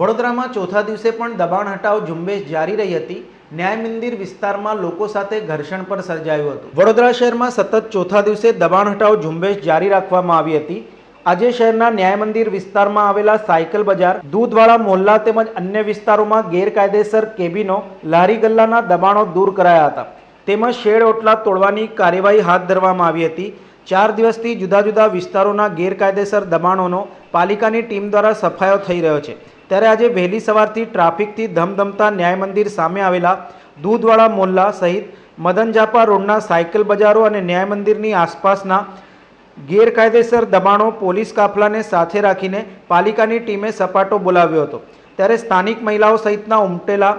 વડોદરામાં ચોથા દિવસે પણ દબાણ હટાવ ઝુંબેશ જારી રહી હતી. ન્યાય મંદિર વિસ્તારમાં લોકો સાથે ઘર્ષણ પણ સર્જાયું હતું. વડોદરા શહેરમાં સતત ચોથા દિવસે દબાણ હટાવ ઝુંબેશ જારી રાખવામાં આવી હતી. આજે શહેરના ન્યાય મંદિર વિસ્તારમાં આવેલા સાયકલ બજાર, દૂધવાળા મોહલ્લા તેમજ અન્ય વિસ્તારોમાં ગેરકાયદેસર કેબિનો, લારી ગલ્લાના દબાણો દૂર કરાયા હતા. તેમજ શેડ ઓટલા તોડવાની કાર્યવાહી હાથ ધરવામાં આવી હતી. ચાર દિવસથી જુદા જુદા વિસ્તારોના ગેરકાયદેસર દબાણોનો પાલિકાની ટીમ દ્વારા સફાયો થઈ રહ્યો છે. ત્યારે આજે વહેલી સવારથી ટ્રાફિકથી ધમધમતા ન્યાય મંદિર સામે આવેલા દૂધવાળા મોલ્લા સહિત મદન જાપા રોડના સાયકલ બજારો અને ન્યાય મંદિરની આસપાસના ગેરકાયદેસર દબાણો પોલીસ કાફલાને સાથે રાખીને પાલિકાની ટીમે સપાટો બોલાવ્યો હતો. ત્યારે સ્થાનિક મહિલાઓ સહિતના ઉમટેલા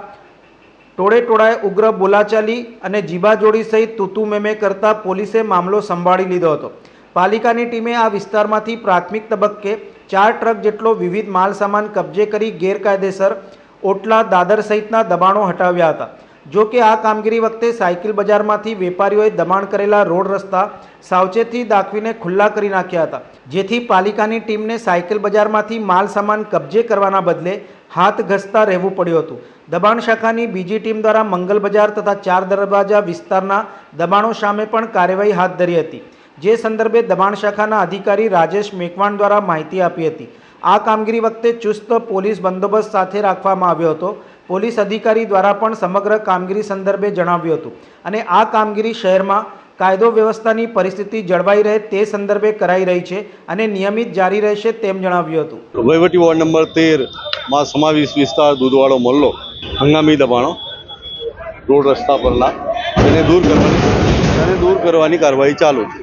ટોળે ટોળાએ ઉગ્ર બોલાચાલી અને જીબાજોડી સહિત તૂતુ મેમે કરતા પોલીસે મામલો સંભાળી લીધો હતો. પાલિકાની ટીમે આ વિસ્તારમાંથી પ્રાથમિક તબક્કે ચાર ટ્રક જેટલો વિવિધ માલસામાન કબજે કરી ગેરકાયદેસર ઓટલા દાદર સહિતના દબાણો હટાવ્યા હતા. જો કે આ કામગીરી વખતે સાયકલ બજારમાંથી વેપારીઓએ દબાણ કરેલા રોડ રસ્તા સાવચેતી દાખવીને ખુલ્લા કરી નાખ્યા હતા. જેથી પાલિકાની ટીમને સાયકલ બજારમાંથી માલસામાન કબજે કરવાના બદલે હાથ ઘસતા રહેવું પડ્યું હતું. દબાણ શાખાની બીજી ટીમ દ્વારા મંગલ બજાર તથા ચાર દરવાજા વિસ્તારના દબાણો સામે પણ કાર્યવાહી હાથ ધરી હતી. જે સંદર્ભે દબાણ શાખાના અધિકારી રાજેશ મેકવાણ દ્વારા માહિતી આપી હતી. આ કામગીરી વખતે ચુસ્ત પોલીસ બંદોબસ્ત સાથે રાખવામાં આવ્યો હતો. પોલીસ અધિકારી દ્વારા પણ સમગ્ર કામગીરી સંદર્ભે જણાવ્યું હતું અને આ કામગીરી શહેરમાં કાયદો વ્યવસ્થાની પરિસ્થિતિ જળવાઈ રહે તે સંદર્ભે કરાઈ રહી છે અને નિયમિત જારી રહેશે તેમ જણાવ્યું હતું. વહીવટી વોર્ડ નંબર તેરમાં સમાવેશ વિસ્તાર દૂધવાળો મલ્લો, હંગામી દબાણો, રોડ રસ્તા પરના તેને દૂર કરવાની તેને દૂર કરવાની કાર્યવાહી ચાલુ છે.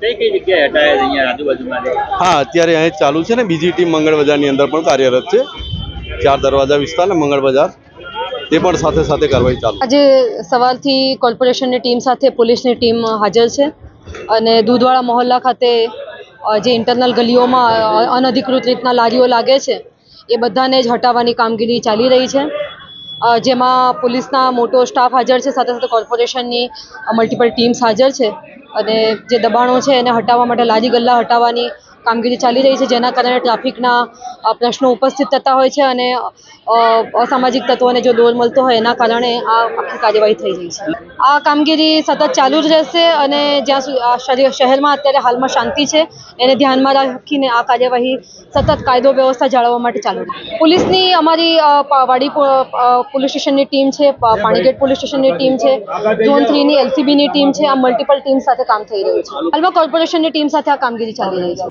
કઈ કઈ જગ્યાએ હટાયા છે અહીંયા આજુબાજુમાં હા અત્યારે અહીં ચાલુ છે ને. બીજી ટીમ મંગળ બજારની અંદર પણ કાર્યરત છે. ચાર દરવાજા વિસ્તાર ને મંગળ બજાર. તે પણ સાથે સાથે કાર્યવાહી ચાલુ. આજે સવારથી કોર્પોરેશનની ટીમ સાથે પોલીસની ટીમ હાજર છે અને દૂધવાળા મહોલ્લા ખાતે જે ઇન્ટરનલ ગલીઓમાં અનધિકૃત રીતના લારીઓ લાગે છે એ બધાને જ હટાવવાની કામગીરી ચાલી રહી છે. જેમાં પોલીસના મોટો સ્ટાફ હાજર છે, સાથે સાથે કોર્પોરેશનની મલ્ટિપલ ટીમ્સ હાજર છે. અને જે દબાણો છે એને હટાવવા માટે લારી ગલ્લા હટાવવાની કામગીરી ચાલી રહી છે, જેના કારણે ટ્રાફિકના પ્રશ્નો ઉપસ્થિત થતા હોય છે અને અસામાજિક તત્વોને જો દોર મળતો હોય એના કારણે આ આખી કાર્યવાહી થઈ રહી છે. આ કામગીરી સતત ચાલુ જ રહેશે અને જ્યાં શહેરમાં અત્યારે હાલમાં શાંતિ છે, એને ધ્યાનમાં રાખીને આ કાર્યવાહી સતત કાયદો વ્યવસ્થા જાળવવા માટે ચાલુ પોલીસની અમારી વાડી પોલીસ સ્ટેશનની ટીમ છે પાણીગેટ પોલીસ સ્ટેશનની ટીમ છે, ઝોન થ્રીની એલસીબીની ટીમ છે, આ મલ્ટિપલ ટીમ સાથે કામ થઈ રહ્યું છે. હાલમાં કોર્પોરેશનની ટીમ સાથે આ કામગીરી ચાલી રહી છે.